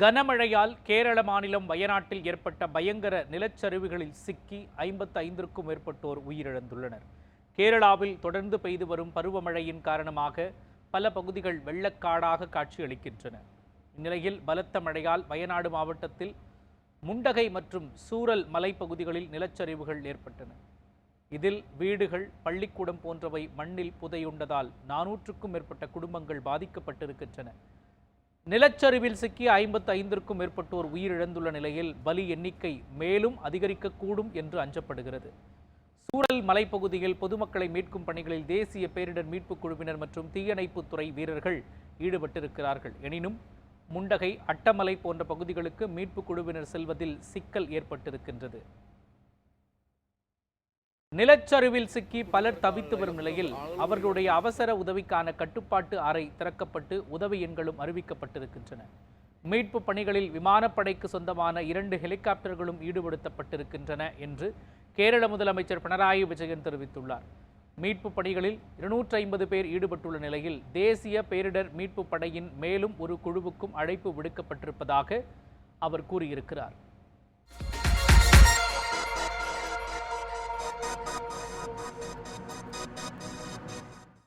கனமழையால் கேரள மாநிலம் வயநாட்டில் ஏற்பட்ட பயங்கர நிலச்சரிவுகளில் சிக்கி ஐம்பத்து ஐந்திற்கும் மேற்பட்டோர் உயிரிழந்துள்ளனர். கேரளாவில் தொடர்ந்து பெய்து வரும் பருவமழையின் காரணமாக பல பகுதிகள் வெள்ளக்காடாக காட்சியளிக்கின்றன. இந்நிலையில் பலத்த மழையால் வயநாடு மாவட்டத்தில் முண்டகை மற்றும் சூரல் மலைப்பகுதிகளில் நிலச்சரிவுகள் ஏற்பட்டன. இதில் வீடுகள் பள்ளிக்கூடம் போன்றவை மண்ணில் புதையுண்டதால் நானூற்றுக்கும் மேற்பட்ட குடும்பங்கள் பாதிக்கப்பட்டிருக்கின்றன. நிலச்சரிவில் சிக்கி ஐம்பத்து ஐந்திற்கும் மேற்பட்டோர் உயிரிழந்துள்ள நிலையில் பலி எண்ணிக்கை மேலும் அதிகரிக்கக்கூடும் என்று அஞ்சப்படுகிறது. சூழல் மலைப்பகுதியில் பொதுமக்களை மீட்கும் பணிகளில் தேசிய பேரிடர் மீட்புக் குழுவினர் மற்றும் தீயணைப்புத் துறை வீரர்கள் ஈடுபட்டிருக்கிறார்கள். எனினும் முண்டகை அட்டமலை போன்ற பகுதிகளுக்கு மீட்புக் குழுவினர் செல்வதில் சிக்கல் ஏற்பட்டிருக்கின்றது. நிலச்சரிவில் சிக்கி பலர் தவித்து வரும் நிலையில் அவர்களுடைய அவசர உதவிக்கான கட்டுப்பாட்டு அறை திறக்கப்பட்டு உதவி எண்களும் அறிவிக்கப்பட்டிருக்கின்றன. மீட்பு பணிகளில் விமானப்படைக்கு சொந்தமான இரண்டு ஹெலிகாப்டர்களும் ஈடுபடுத்தப்பட்டிருக்கின்றன என்று கேரள முதலமைச்சர் பினராயி விஜயன் தெரிவித்துள்ளார். மீட்பு பணிகளில் இருநூற்றி ஐம்பது பேர் ஈடுபட்டுள்ள நிலையில் தேசிய பேரிடர் மீட்பு படையின் மேலும் ஒரு குழுவுக்கும் அழைப்பு விடுக்கப்பட்டிருப்பதாக அவர் கூறியிருக்கிறார்.